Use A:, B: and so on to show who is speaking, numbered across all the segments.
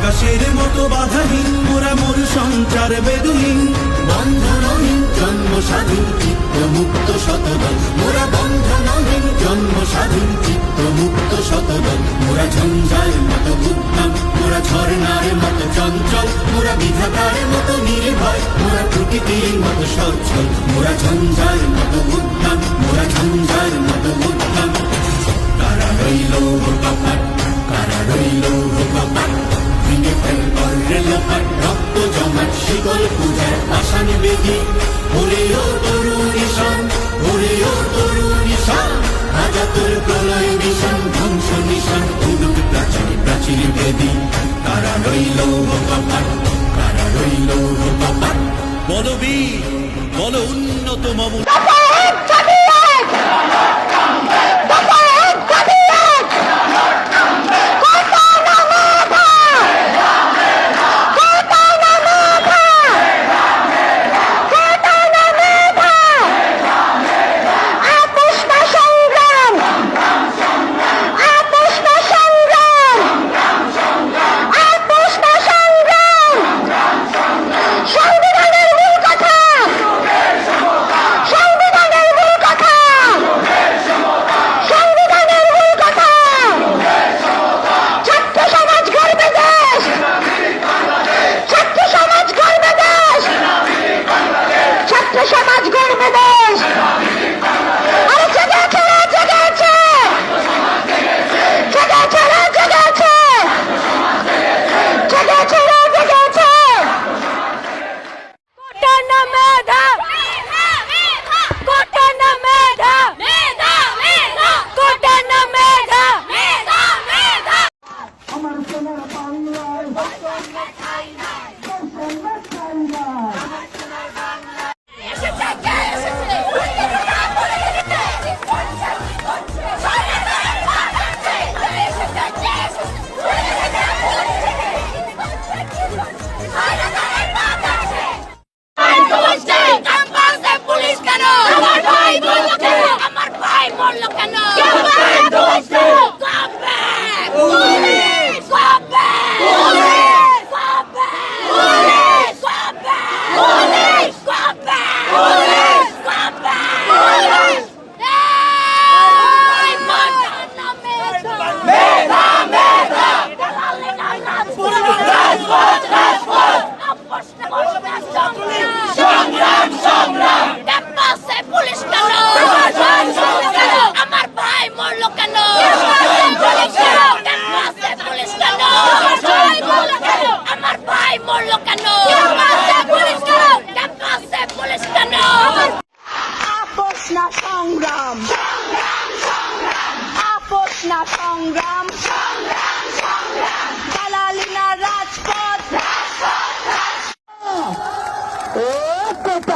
A: আকাশের মতো বাধাহীন মোরা মোর সঞ্চার বেদুহীন। বন্ধনহীন জন্ম স্বাধীন চিত্ত মুক্ত শতদল। মোরা বন্ধনহীন জন্ম স্বাধীন চিত্ত মুক্ত শতদল। মোরা ঝঞ্ঝার মতো উদ্যম, মোরা ঝর্ণার মতো চঞ্চল। মোরা বিধাতার মতো নির্ভয়, মোরা প্রকৃতির মতো সচ্ছল। মোরা ঝঞ্ঝার মতো উদ্যম, মোরা ঝঞ্ঝার বেদি ওরে ও তরুণ ঈশান ওরে ও তরুণ ঈশান রাজাতুর প্রলয় নিশান ধ্বংস নিশান উদুক প্রাচীর প্রাচীর বেদি। তারা রইল কপাট তারা রইল কপাট বলবি বল উন্নত মম
B: গর্বে দেশ মরলো কেন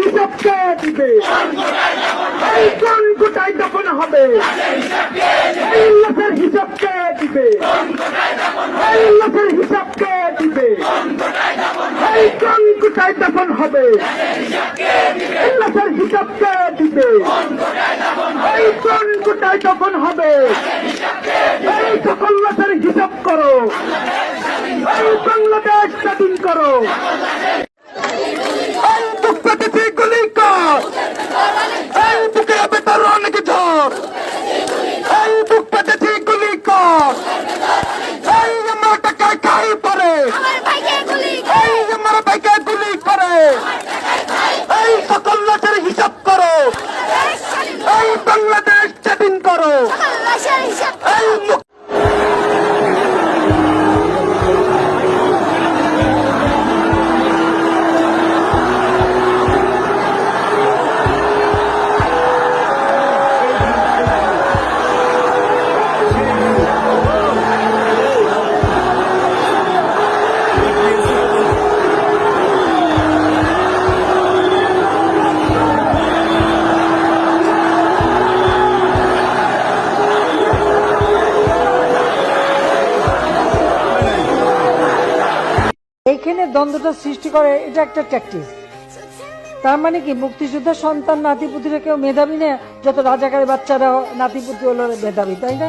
C: হিসাব কে দিবে এই কোন কোটায় দফন হবে এই লাশের হিসাব কে দিবে এই লাশের হিসাব কে দিবে এই কোন কোটায় দফন হবে এই লাশের হিসাব কে দিবে এই কোন কোটায় দফন হবে এই সকল লাশের হিসাব করো এই বাংলাদেশ স্বাধীন করো।
B: দ্বন্দ্বটা সৃষ্টি করে, এটা একটা ট্যাকটিস তার মানে কি মুক্তিযুদ্ধের সন্তান নাতিপুতিরা কেউ মেধাবী নেয়, যত রাজাকারের বাচ্চারা নাতিপুতি হলো মেধাবী, তাই না?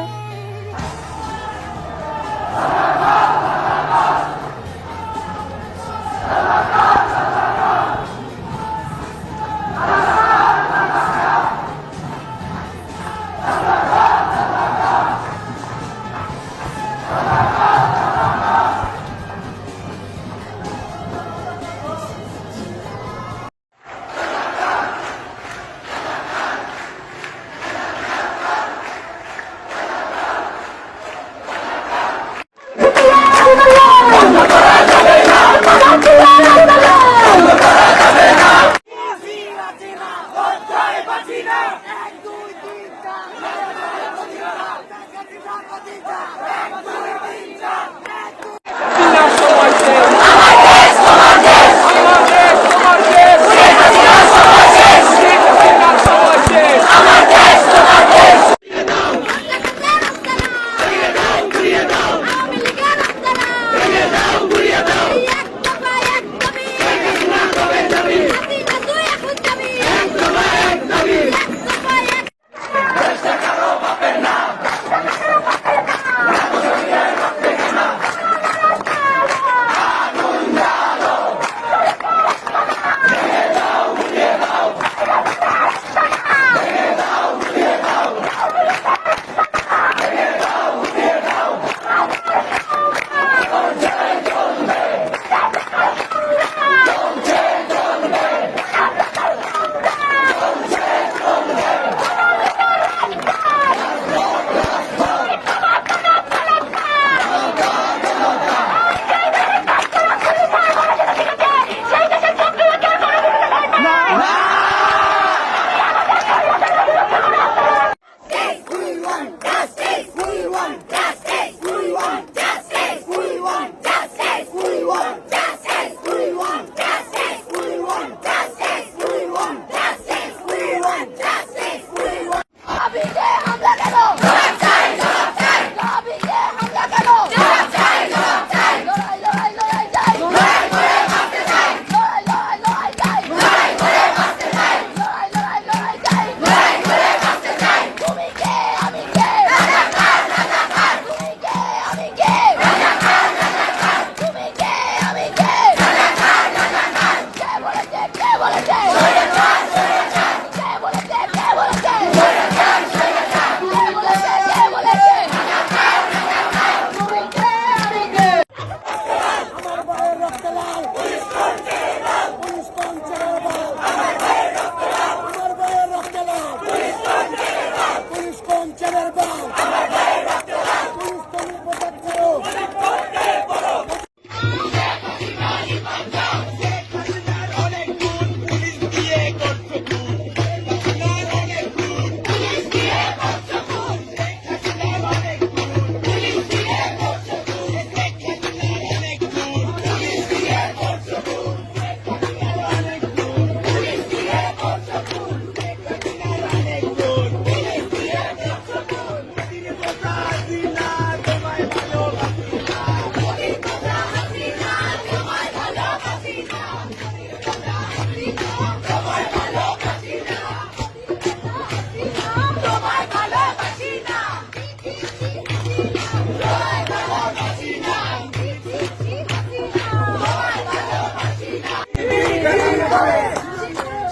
D: করে।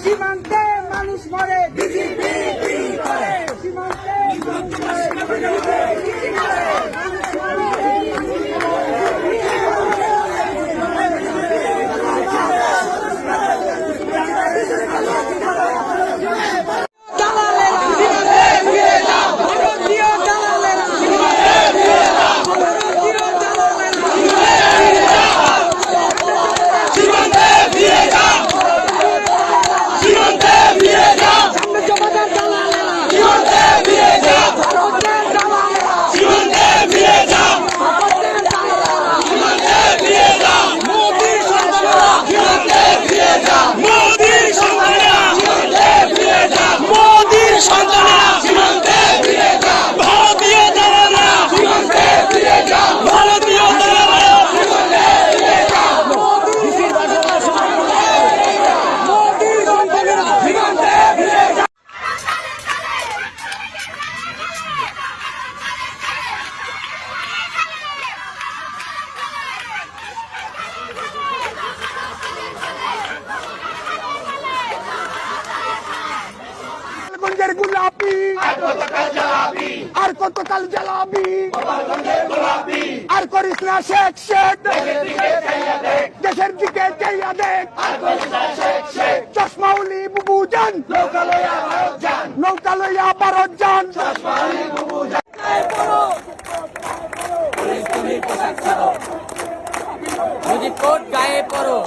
B: সীমান্তে মানুষ মরে বিজেপি
C: الله. রঙের গুলাপি। আর কতকাল জ্বালাবি? আর করিস না শেখ শেখ। দেশের দিকে চাইয়া দেখ। চশমাউলি বুবু যান। নৌকা লইয়া ভারত যান।
E: গায়ে পড়ো